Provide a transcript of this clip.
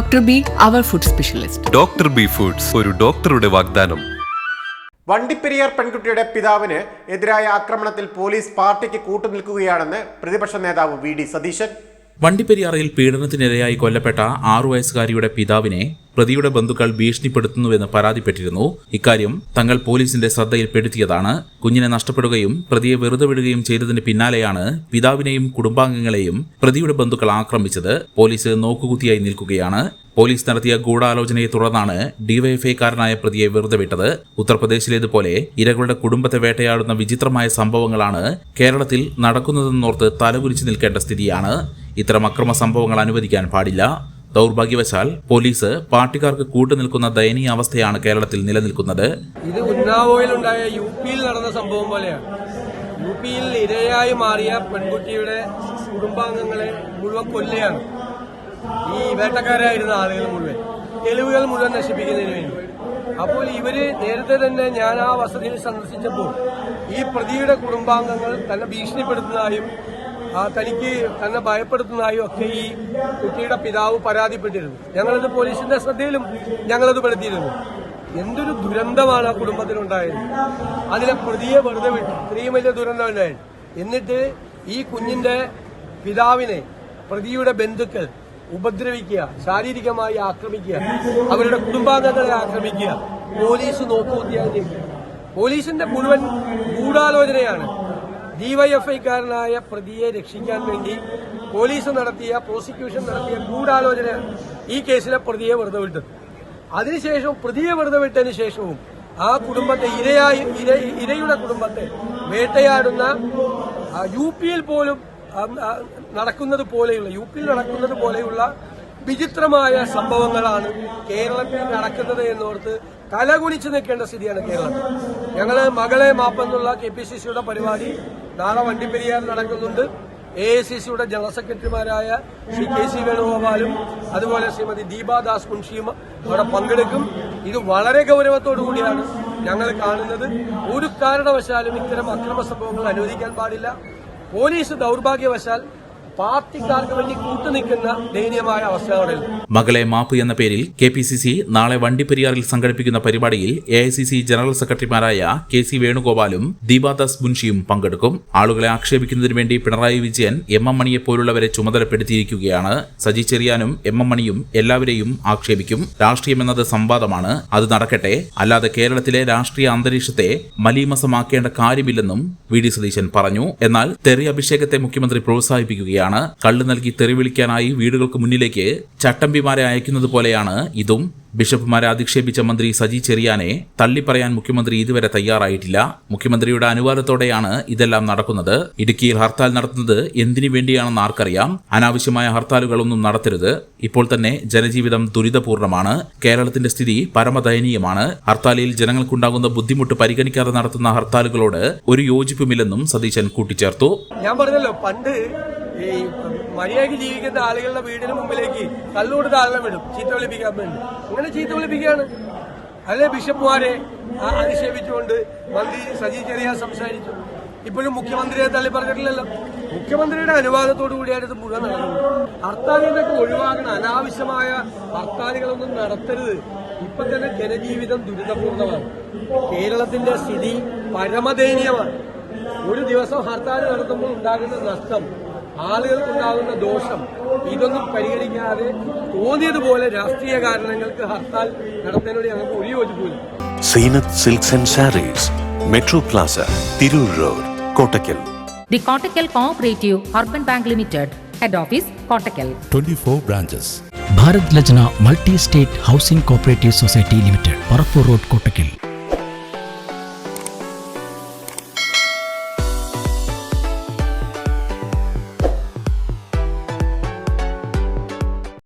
Dr. B food specialist doctor B foods ഒരു ഡോക്ടറുടെ വാഗ്ദാനം വണ്ടിപ്പെരിയാർ പെൺകുട്ടിയുടെ പിതാവിന് എതിരായ ആക്രമണത്തിൽ പോലീസ് പാർട്ടിക്ക് കൂട്ടുനിൽക്കുകയാണെന്ന് പ്രതിപക്ഷ നേതാവ് വി ഡി സതീശൻ വണ്ടിപ്പെരിയാറിൽ പീഡനത്തിനിരയായി കൊല്ലപ്പെട്ട ആറു വയസ്സുകാരിയുടെ പിതാവിനെ പ്രതിയുടെ ബന്ധുക്കൾ ഭീഷണിപ്പെടുത്തുന്നുവെന്ന് പരാതിപ്പെട്ടിരുന്നു. ഇക്കാര്യം തങ്ങൾ പോലീസിന്റെ ശ്രദ്ധയിൽപ്പെടുത്തിയതാണ്. കുഞ്ഞിനെ നഷ്ടപ്പെടുകയും പ്രതിയെ വെറുതെ വിടുകയും ചെയ്തതിന് പിന്നാലെയാണ് പിതാവിനെയും കുടുംബാംഗങ്ങളെയും പ്രതിയുടെ ബന്ധുക്കൾ ആക്രമിച്ചത്. പോലീസ് നോക്കുകുത്തിയായി നിൽക്കുകയാണ്. പോലീസ് നടത്തിയ ഗൂഢാലോചനയെ തുടർന്നാണ് ഡിവൈഎഫ്ഐക്കാരനായ പ്രതിയെ വെറുതെ വിട്ടത്. ഉത്തർപ്രദേശിലേതുപോലെ ഇരകളുടെ കുടുംബത്തെ വേട്ടയാടുന്ന വിചിത്രമായ സംഭവങ്ങളാണ് കേരളത്തിൽ നടക്കുന്നതെന്നോർത്ത് തലകുരിച്ചു നിൽക്കേണ്ട സ്ഥിതിയാണ്. ഇത്തരം അക്രമ സംഭവങ്ങൾ അനുവദിക്കാൻ പാടില്ല. ദൗർഭാഗ്യവശാൽ പോലീസ് പാർട്ടിക്കാർക്ക് കൂട്ടുനിൽക്കുന്ന ദയനീയ അവസ്ഥയാണ് കേരളത്തിൽ നിലനിൽക്കുന്നത്. ഇത് ഉന്നാവോയിൽ ഉണ്ടായ യു പിയിൽ നടന്ന സംഭവം പോലെയാണ്. യു പിയിൽ ഇരയായി മാറിയ പെൺകുട്ടിയുടെ കുടുംബാംഗങ്ങളെ മുഴുവൻ കൊല്ലുകയാണ്. ഈ വേട്ടക്കാരായിരുന്ന ആളുകൾ മുഴുവൻ. തെളിവുകൾ മുഴുവൻ നശിപ്പിക്കുന്നതിന് വേണ്ടി. അപ്പോൾ ഇവർ നേരത്തെ തന്നെ ഞാൻ ആ വസതിയിൽ സന്ദർശിച്ചപ്പോൾ ഈ പ്രതിയുടെ കുടുംബാംഗങ്ങൾ തന്നെ ഭീഷണിപ്പെടുത്തുന്നതായും തനിക്ക് തന്നെ ഭയപ്പെടുത്തുന്നതായും ഒക്കെ ഈ കുട്ടിയുടെ പിതാവ് പരാതിപ്പെട്ടിരുന്നു. ഞങ്ങളത് പോലീസിന്റെ ശ്രദ്ധയിലും ഞങ്ങളത് പെടുത്തിയിരുന്നു. എന്തൊരു ദുരന്തമാണ് ആ കുടുംബത്തിനുണ്ടായത് അതിലെ പ്രതിയെ വെറുതെ വിട്ടു. ഇത്രയും വലിയ ദുരന്തം ഉണ്ടായത് എന്നിട്ട് ഈ കുഞ്ഞിന്റെ പിതാവിനെ പ്രതിയുടെ ബന്ധുക്കൾ ഉപദ്രവിക്കുക ശാരീരികമായി ആക്രമിക്കുക അവരുടെ കുടുംബാംഗങ്ങളെ ആക്രമിക്കുക പോലീസ് നോക്കുകയാണ് പോലീസിന്റെ മുഴുവൻ ഗൂഢാലോചനയാണ് ഡിവൈഎഫ്ഐക്കാരനായ പ്രതിയെ രക്ഷിക്കാൻ വേണ്ടി പോലീസ് നടത്തിയ പ്രോസിക്യൂഷൻ നടത്തിയ ഗൂഢാലോചന ഈ കേസിലെ പ്രതിയെ വെറുതെ വിട്ടത് അതിനുശേഷം പ്രതിയെ വെറുതെ വിട്ടതിന് ശേഷവും ആ കുടുംബത്തെ ഇരയായി ഇര ഇരയുടെ കുടുംബത്തെ വേട്ടയാടുന്ന യു പിയിൽ പോലും നടക്കുന്നത് പോലെയുള്ള യു പിയിൽ നടക്കുന്നത് പോലെയുള്ള വിചിത്രമായ സംഭവങ്ങളാണ് കേരളത്തിൽ നടക്കുന്നത് എന്നോർത്ത് തലകുനിച്ച് നിൽക്കേണ്ട സ്ഥിതിയാണ് കേരളം. ഞങ്ങൾ മകളെ മാപ്പെന്നുള്ള കെ പി സി സിയുടെ പരിപാടി നാളെ വണ്ടിപ്പെരിയാർ നടക്കുന്നുണ്ട്. എ ഐ സി സിയുടെ ജനറൽ സെക്രട്ടറിമാരായ ശ്രീ കെ സി വേണുഗോപാലും അതുപോലെ ശ്രീമതി ദീപാദാസ് മുൻഷിയും അവിടെ പങ്കെടുക്കും. ഇത് വളരെ ഗൗരവത്തോടു കൂടിയാണ് ഞങ്ങൾ കാണുന്നത്. ഒരു കാരണവശാലും ഇത്തരം അക്രമ സംഭവങ്ങൾ അനുവദിക്കാൻ പാടില്ല. പോലീസ് ദൗർഭാഗ്യവശാൽ പാർട്ടിക്കാർക്ക് വേണ്ടി കൂട്ടുനിൽക്കുന്ന ദയനീയമായ അവസ്ഥകളുണ്ട് മകളെ മാപ്പ് എന്ന പേരിൽ കെ പി സി സി നാളെ വണ്ടിപ്പെരിയാറിൽ സംഘടിപ്പിക്കുന്ന പരിപാടിയിൽ A I C C general സെക്രട്ടറിമാരായ കെ സി വേണുഗോപാലും ദീപാദാസ് മുൻഷിയും പങ്കെടുക്കും. ആളുകളെ ആക്ഷേപിക്കുന്നതിന് വേണ്ടി പിണറായി വിജയൻ എം എം മണിയെ പോലുള്ളവരെ ചുമതലപ്പെടുത്തിയിരിക്കുകയാണ്. സജി ചെറിയാനും എം എം മണിയും എല്ലാവരെയും ആക്ഷേപിക്കും. രാഷ്ട്രീയം എന്നത് സംവാദമാണ്. അത് നടക്കട്ടെ. അല്ലാതെ കേരളത്തിലെ രാഷ്ട്രീയ അന്തരീക്ഷത്തെ മലീമസമാക്കേണ്ട കാര്യമില്ലെന്നും വി ഡി സതീശൻ പറഞ്ഞു. എന്നാൽ തെറി അഭിഷേകത്തെ മുഖ്യമന്ത്രി പ്രോത്സാഹിപ്പിക്കുകയാണ്. കള്ളു നൽകി തെറിവിളിക്കാനായി വീടുകൾക്ക് മുന്നിലേക്ക് ചട്ടമ്പിമാരെ അയക്കുന്നത് പോലെയാണ് ഇതും ബിഷപ്പുമാരെ അധിക്ഷേപിച്ച മന്ത്രി സജി ചെറിയാനെ തള്ളിപ്പറയാൻ മുഖ്യമന്ത്രി ഇതുവരെ തയ്യാറായിട്ടില്ല. മുഖ്യമന്ത്രിയുടെ അനുവാദത്തോടെയാണ് ഇതെല്ലാം നടക്കുന്നത്. ഇടുക്കിയിൽ ഹർത്താൽ നടത്തുന്നത് എന്തിനു വേണ്ടിയാണെന്ന് ആർക്കറിയാം. അനാവശ്യമായ ഹർത്താലുകളൊന്നും നടത്തരുത്. ഇപ്പോൾ തന്നെ ജനജീവിതം ദുരിതപൂർണമാണ്. കേരളത്തിന്റെ സ്ഥിതി പരമദയനീയമാണ്. ഹർത്താലിൽ ജനങ്ങൾക്കുണ്ടാകുന്ന ബുദ്ധിമുട്ട് പരിഗണിക്കാതെ നടത്തുന്ന ഹർത്താലുകളോട് ഒരു യോജിപ്പുമില്ലെന്നും സതീശൻ കൂട്ടിച്ചേർത്തു. ഞാൻ പറഞ്ഞല്ലോ പണ്ട് ഈ മര്യാദയ്ക്ക് ജീവിക്കുന്ന ആളുകളുടെ വീടിന് മുമ്പിലേക്ക് കല്ലുകൊടുത്ത ആളുകളെ വിടും. ചീത്ത വിളിപ്പിക്കാൻ വേണ്ടി. ഇങ്ങനെ ചീത്ത വിളിപ്പിക്കുകയാണ്. അതിലെ ബിഷപ്പുമാരെ അധിക്ഷേപിച്ചുകൊണ്ട് മന്ത്രി സജി ചെറിയ സംസാരിച്ചു. ഇപ്പോഴും മുഖ്യമന്ത്രിയെ തള്ളി പറഞ്ഞിട്ടില്ലല്ലോ. മുഖ്യമന്ത്രിയുടെ അനുവാദത്തോടു കൂടിയാണ് ഇത് മുഴുവൻ നടക്കുന്നത്. ഹർത്താലിനൊക്കെ ഒഴിവാക്കുന്ന അനാവശ്യമായ ഹർത്താലുകളൊന്നും നടത്തരുത്. ഇപ്പൊ തന്നെ ജനജീവിതം ദുരിതപൂർണമാണ്. കേരളത്തിന്റെ സ്ഥിതി പരമദയനീയമാണ്. ഒരു ദിവസം ഹർത്താൽ നടത്തുമ്പോൾ ഉണ്ടാകുന്ന നഷ്ടം ആളുകൾക്കുണ്ടാകുന്ന ദോഷം. ഇതൊന്നും പരിഗണിക്കാതെ തോന്നിയതുപോലെ രാഷ്ട്രീയ കാരണങ്ങൾക്ക് ഹർത്താൽ നടത്തുന്നതിനോട് ഞങ്ങൾക്ക് ഒരു യോജിപ്പില്ല Zeenath silks and saris metro plaza Tirur road Kottakkal The cooperative urban bank limited head office Office, twenty 24 branches. Bharat Lajna multi state housing cooperative society limited Parappur road Kottakkal